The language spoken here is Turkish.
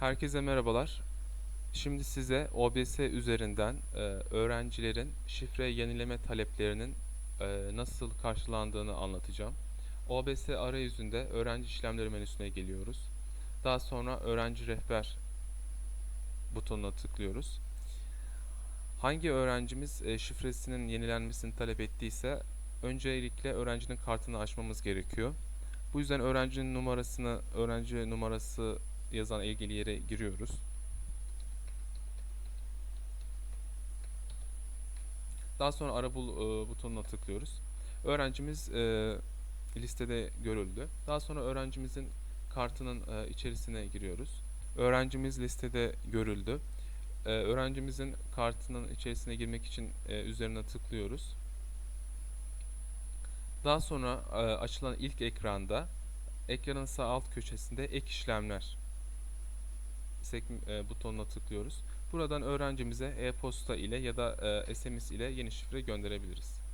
Herkese merhabalar. Şimdi size OBS üzerinden e, öğrencilerin şifre yenileme taleplerinin e, nasıl karşılandığını anlatacağım. OBS arayüzünde öğrenci işlemleri menüsüne geliyoruz. Daha sonra öğrenci rehber butonuna tıklıyoruz. Hangi öğrencimiz e, şifresinin yenilenmesini talep ettiyse öncelikle öğrencinin kartını açmamız gerekiyor. Bu yüzden öğrencinin numarasını, öğrenci numarası yazan ilgili yere giriyoruz. Daha sonra ara bul e, butonuna tıklıyoruz. Öğrencimiz e, listede görüldü. Daha sonra öğrencimizin kartının e, içerisine giriyoruz. Öğrencimiz listede görüldü. E, öğrencimizin kartının içerisine girmek için e, üzerine tıklıyoruz. Daha sonra e, açılan ilk ekranda ekranın sağ alt köşesinde ek işlemler sekm- e, butonuna tıklıyoruz. Buradan öğrencimize e-posta ile ya da e, SMS ile yeni şifre gönderebiliriz.